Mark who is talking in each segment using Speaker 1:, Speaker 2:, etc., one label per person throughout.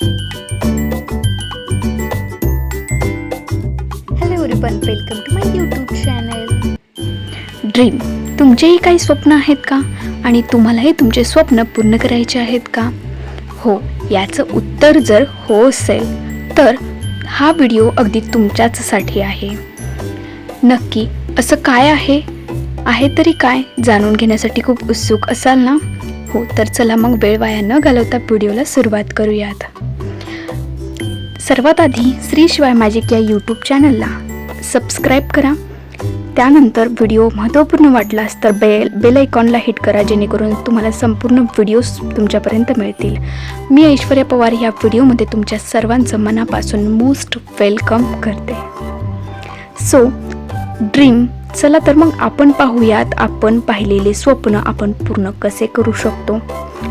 Speaker 1: Hello everyone welcome to my YouTube channel dream तुमचेही काही स्वप्न आहेत का? आणि तुम्हालाही तुमचे स्वप्न पूर्ण करायचे आहेत का? हो याचं उत्तर जर हो असेल तर हा व्हिडिओ अगदी तुमच्याचसाठी आहे. नक्की असं काय आहे? आहे तरी काय? जाणून घेण्यासाठी खूप उत्सुक असाल ना? हो तर चला मग वेळ वाया न घालवता व्हिडिओला सुरुवात करूयात. सर्वात आधी श्री शिवाय मॅजिक या यूट्यूब चॅनलला सबस्क्राईब करा. त्यानंतर व्हिडिओ महत्त्वपूर्ण वाटलास तर बेल बेल आयकॉनला हिट करा जेणेकरून तुम्हाला संपूर्ण व्हिडिओज तुमच्यापर्यंत मिळतील. मी ऐश्वर्या पवार या व्हिडिओमध्ये तुमच्या सर्वांचं मनापासून मोस्ट वेलकम करते. सो ड्रीम चला तर मग आपण पाहूयात आपण पाहिलेले स्वप्न आपण पूर्ण कसे करू शकतो?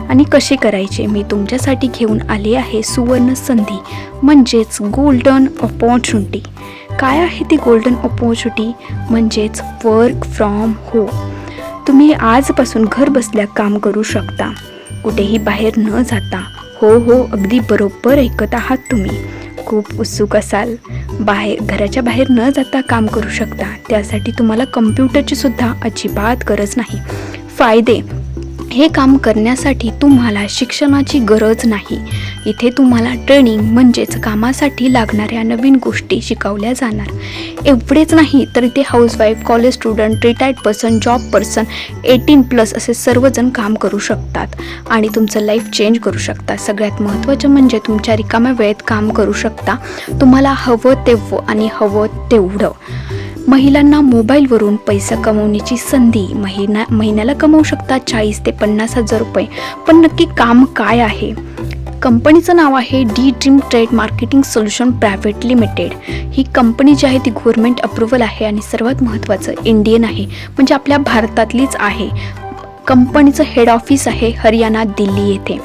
Speaker 1: आणि कसे करायचे? मी तुमच्यासाठी घेऊन आले आहे सुवर्ण संधी म्हणजेच गोल्डन ऑपॉर्च्युनिटी काय आहे ती गोल्डन ऑपॉर्च्युनिटी म्हणजेच वर्क फ्रॉम हो तुम्ही आजपासून घर बसल्या काम करू शकता. कुठेही बाहेर न जाता. हो हो अगदी बरोबर ऐकत आहात तुम्ही. खूप उत्सुक असाल. बाहेर घराच्या बाहेर न जाता काम करू शकता. त्यासाठी तुम्हाला कम्प्युटरची सुद्धा अजिबात गरज नाही. फायदे हे काम करण्यासाठी तुम्हाला शिक्षणाची गरज नाही. इथे तुम्हाला ट्रेनिंग म्हणजेच कामासाठी लागणाऱ्या नवीन गोष्टी शिकवल्या जाणार. एवढेच नाही तर इथे housewife college student retired person job person eighteen plus असे सर्वजण काम करू शकतात आणि तुमचं लाईफ चेंज करू शकतात. सगळ्यात महत्त्वाचं म्हणजे तुमच्या रिकाम्या वेळेत काम करू शकता. तुम्हाला हवं तेवढं आणि हवं तेवढं. महिलांना मोबाईलवरून पैसा कमवण्याची संधी महिना महिन्याला कमवू शकता चाळीस ते पन्नास हजार रुपये. पण नक्की काम काय आहे? कंपनीचं नाव आहे D dream trade marketing solution private limited. ही कंपनी जी आहे ती गव्हर्मेंट अप्रुव्हल आहे आणि सर्वात महत्त्वाचं इंडियन आहे. म्हणजे आपल्या भारतातलीच आहे. कंपनीचं हेड ऑफिस आहे हरियाणा दिल्ली येथे.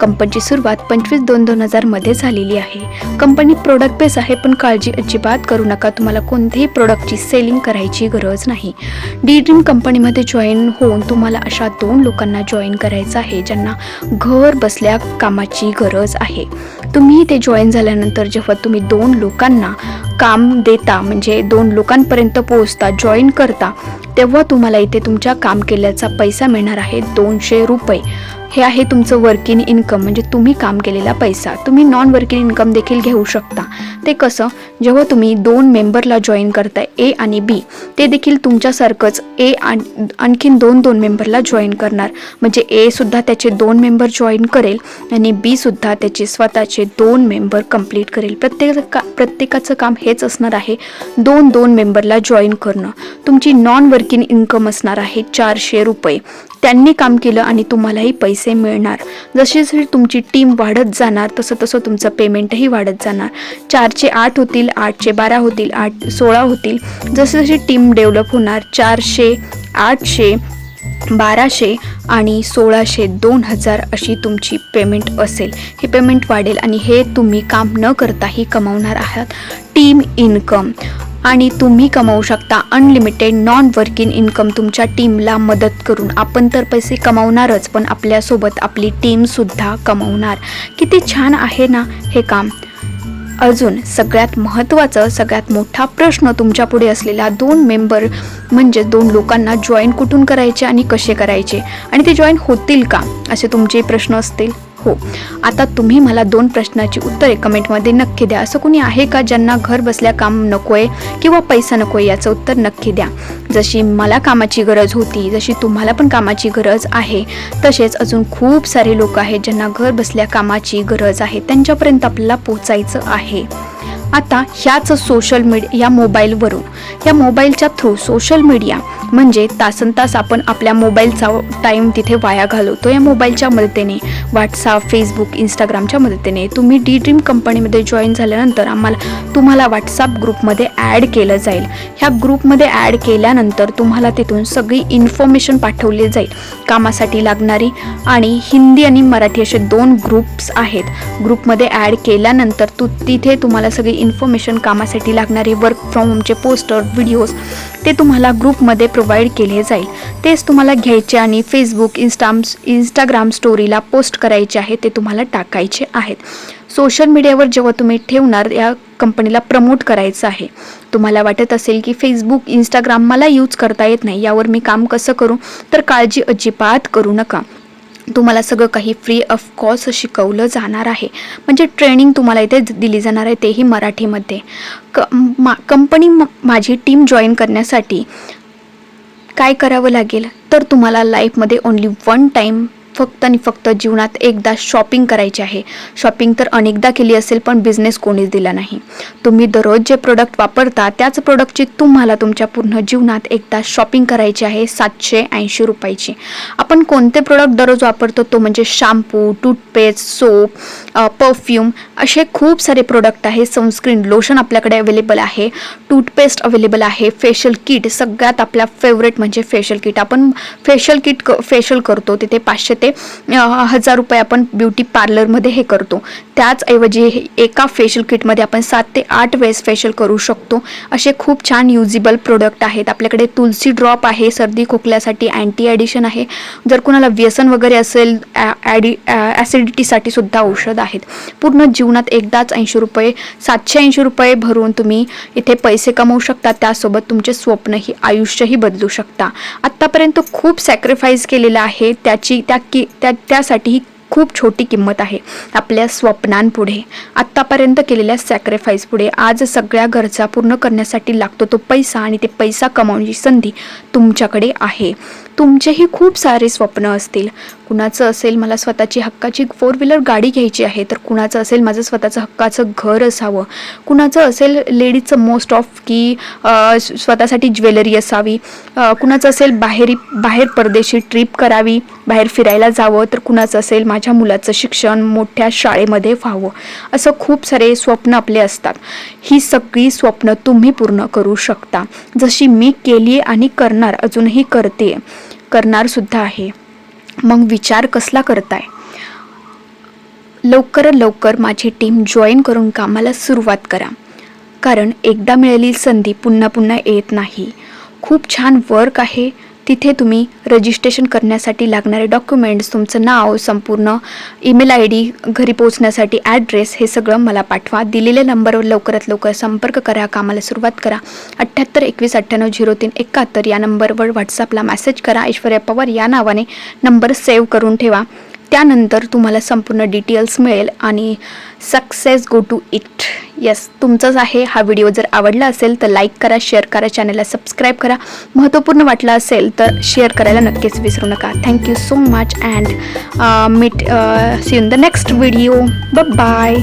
Speaker 1: कंपनीची सुरुवात पंचवीस दोन दोन हजारमध्ये झालेली आहे. कंपनी प्रोडक्ट बेस आहे पण काळजी अजिबात करू नका. तुम्हाला कोणत्याही प्रोडक्टची सेलिंग करायची गरज नाही. डी ड्रीम कंपनीमध्ये जॉईन होऊन तुम्हाला अशा दोन लोकांना जॉईन करायचं आहे ज्यांना घर बसल्या कामाची गरज आहे. तुम्ही ते जॉईन झाल्यानंतर जेव्हा तुम्ही दोन लोकांना काम देता म्हणजे दोन लोकांपर्यंत पोहोचता जॉईन करता तेव्हा तुम्हाला इथे तुमच्या काम केल्याचा पैसा मिळणार आहे दोनशे रुपये. हे आहे तुमचं वर्किंग इन्कम म्हणजे तुम्ही काम केलेला पैसा. तुम्ही नॉन वर्किंग इन्कम देखील घेऊ शकता. ते कसं? जेव्हा तुम्ही दोन मेंबरला जॉईन करताय ए आणि बी ते देखील तुमच्यासारखंच ए आणखीन दोन दोन मेंबरला जॉईन करणार. म्हणजे ए सुद्धा त्याचे दोन मेंबर जॉईन करेल आणि बीसुद्धा त्याचे स्वतःचे दोन मेंबर कंप्लीट करेल. प्रत्येक का प्रत्येकाचं काम हेच असणार आहे दोन दोन मेंबरला जॉईन करणं. तुमची नॉन वर्किंग इन्कम असणार आहे चारशे रुपये. त्यांनी काम केलं आणि तुम्हालाही पैसे मिळणार. जशी जशी तुमची टीम वाढत जाणार तसं तसं तुमचं पेमेंटही वाढत जाणार. चार चारचे आठ होतील आठचे बारा होतील आठ सोळा होतील. जशी जशी टीम डेव्हलप होणार चारशे आठशे बाराशे आणि सोळाशे दोन हजार अशी तुमची पेमेंट असेल. हे पेमेंट वाढेल आणि हे तुम्ही काम न करताही कमावणार आहात. टीम इन्कम आणि तुम्ही कमावू शकता अनलिमिटेड नॉन वर्किंग इन्कम तुमच्या टीमला मदत करून. आपण तर पैसे कमावणारच पण आपल्यासोबत आपली टीमसुद्धा कमावणार. किती छान आहे ना हे काम. अजून सगळ्यात महत्त्वाचं सगळ्यात मोठा प्रश्न तुमच्यापुढे असलेला दोन मेंबर म्हणजे दोन लोकांना जॉईन कुठून करायचे आणि कसे करायचे? आणि ते जॉईन होतील का? असे तुमचे प्रश्न असतील. हो. आता तुम्ही मला दोन प्रश्नाची उत्तरे कमेंटमध्ये नक्की द्या. असं कोणी आहे का ज्यांना घर बसल्या काम नको आहे किंवा पैसा नको आहे याचं उत्तर नक्की द्या. जशी मला कामाची गरज होती जशी तुम्हाला पण कामाची गरज आहे तसेच अजून खूप सारे लोक आहेत ज्यांना घर बसल्या कामाची गरज आहे. त्यांच्यापर्यंत आपल्याला पोचायचं आहे. आता ह्याच सोशल मीडिया या मोबाईलवरून या मोबाईलच्या थ्रू सोशल मीडिया म्हणजे तासन तास आपण आपल्या मोबाईलचा टाईम तिथे वाया घालवतो या मोबाईलच्या मदतीने व्हॉट्सअप फेसबुक इंस्टाग्रामच्या मदतीने तुम्ही डी ड्रीम कंपनीमध्ये जॉईन झाल्यानंतर आम्हाला तुम्हाला व्हॉट्सअप ग्रुपमध्ये ॲड केलं जाईल. ह्या ग्रुपमध्ये ॲड केल्यानंतर तुम्हाला तिथून सगळी इन्फॉर्मेशन पाठवली जाईल. कामासाठी लागणारी आणि हिंदी आणि मराठी असे दोन ग्रुप्स आहेत. ग्रुपमध्ये ॲड केल्यानंतर तू तिथे तुम्हाला सगळी इन्फॉर्मेशन कामासाठी लागणारे वर्क फ्रॉम होमचे पोस्टर व्हिडिओज ते तुम्हाला ग्रुपमध्ये प्रोव्हाइड केले जाईल. तेच तुम्हाला घ्यायचे आणि फेसबुक इन्स्टाम इंस्टाग्राम स्टोरीला पोस्ट करायचे आहे ते तुम्हाला टाकायचे आहेत. सोशल मीडियावर जेव्हा तुम्ही ठेवणार या कंपनीला प्रमोट करायचं आहे. तुम्हाला वाटत असेल की फेसबुक इंस्टाग्राम मला यूज करता येत नाही यावर मी काम कसं करू? तर काळजी अजिबात करू नका. तुम्हाला सगळं काही फ्री ऑफ कॉस्ट शिकवलं जाणार आहे. म्हणजे ट्रेनिंग तुम्हाला इथे दिली जाणार आहे तेही मराठीमध्ये. क मा कंपनी माझी टीम जॉईन करण्यासाठी काय करावं लागेल? तर तुम्हाला लाईफमध्ये ओन्ली वन टाईम फक्त आणि फक्त जीवनात एकदा शॉपिंग करायची आहे. शॉपिंग तर अनेकदा केली असेल पण बिझनेस कोणीच दिला नाही. तुम्ही दररोज जे प्रोडक्ट वापरता त्याच प्रोडक्टची तुम्हाला तुमच्या पूर्ण जीवनात एकदा शॉपिंग करायची आहे सातशे ऐंशी रुपयाची. आपण कोणते प्रोडक्ट दररोज वापरतो तो म्हणजे शॅम्पू टूथपेस्ट सोप परफ्यूम असे खूप सारे प्रोडक्ट आहे. सनस्क्रीन लोशन आपल्याकडे अवेलेबल आहे. टूथपेस्ट अवेलेबल आहे. फेशियल किट सगळ्यात आपला फेवरेट म्हणजे फेशियल किट आपण फेशियल किट क फेशियल करतो तिथे पाचशे ते ते हजार रुपये आपण ब्युटी पार्लरमध्ये हे करतो. त्याचऐवजी हे एका फेशियल किटमध्ये आपण सात ते आठ वेळेस फेशियल करू शकतो. असे खूप छान युजेबल प्रोडक्ट आहेत. आपल्याकडे तुलसी ड्रॉप आहे सर्दी खोकल्यासाठी अँटी ॲडिशन आहे. जर कुणाला व्यसन वगैरे असेल ॲडी ॲडि ॲसिडिटीसाठी सुद्धा औषध आहेत. पूर्ण जीवनात एकदाच ऐंशी रुपये सातशे ऐंशी रुपये भरून तुम्ही इथे पैसे कमवू शकता. त्यासोबत तुमचे स्वप्नही आयुष्यही बदलू शकता. आत्तापर्यंत खूप सॅक्रिफाईस केलेलं आहे. त्याची त्या की त्या त्यासाठी ही खूप छोटी किंमत आहे आपल्या स्वप्नांपुढे. आत्तापर्यंत केलेल्या सॅक्रिफाईस पुढे आज सगळ्या गरजा पूर्ण करण्यासाठी लागतो तो पैसा आणि ते पैसा कमावण्याची संधी तुमच्याकडे आहे. तुमचेही खूप सारे स्वप्न असतील. कुणाचं असेल मला स्वतःची हक्काची फोर व्हीलर गाडी घ्यायची आहे तर कुणाचं असेल माझं स्वतःचं हक्काचं घर असावं. कुणाचं असेल लेडीजचं मोस्ट ऑफ की स्वतःसाठी ज्वेलरी असावी. कुणाचं असेल बाहेरी बाहेर परदेशी ट्रिप करावी बाहेर फिरायला जावं तर कुणाचं असेल माझ्या मुलाचं शिक्षण मोठ्या शाळेमध्ये व्हावं. असं खूप सारे स्वप्न आपले असतात. ही सगळी स्वप्न तुम्ही पूर्ण करू शकता. जशी मी केली आणि करणार अजूनही करते. करणार सुद्धा आहे. मग विचार कसला करताय? लवकरात लवकर माझी टीम जॉईन करून कामाला सुरुवात करा. कारण एकदा मिळालेली संधी पुन्हा पुन्हा येत नाही. खूप छान वर्क आहे. तिथे तुम्ही रजिस्ट्रेशन करण्यासाठी लागणारे डॉक्युमेंट्स तुमचं नाव संपूर्ण ईमेल आय डी घरी पोहोचण्यासाठी ॲड्रेस हे सगळं मला पाठवा. दिलेल्या नंबरवर लवकरात लवकर संपर्क करा. कामाला सुरुवात करा. अठ्ठ्याहत्तर एकवीस अठ्ठ्याण्णव झिरो तीन एकाहत्तर या नंबरवर व्हॉट्सअपला मेसेज करा. ऐश्वर्या पवार या नावाने नंबर सेव्ह करून ठेवा. त्यानंतर तुम्हाला संपूर्ण डिटेल्स मिळेल आणि success go to it yes तुमचंच आहे. हा व्हिडिओ जर आवडला असेल तर लाईक करा शेअर करा चॅनलला सबस्क्राईब करा. महत्त्वपूर्ण वाटला असेल तर शेअर करायला नक्कीच विसरू नका. Thank you so much and meet see in the next video ब बाय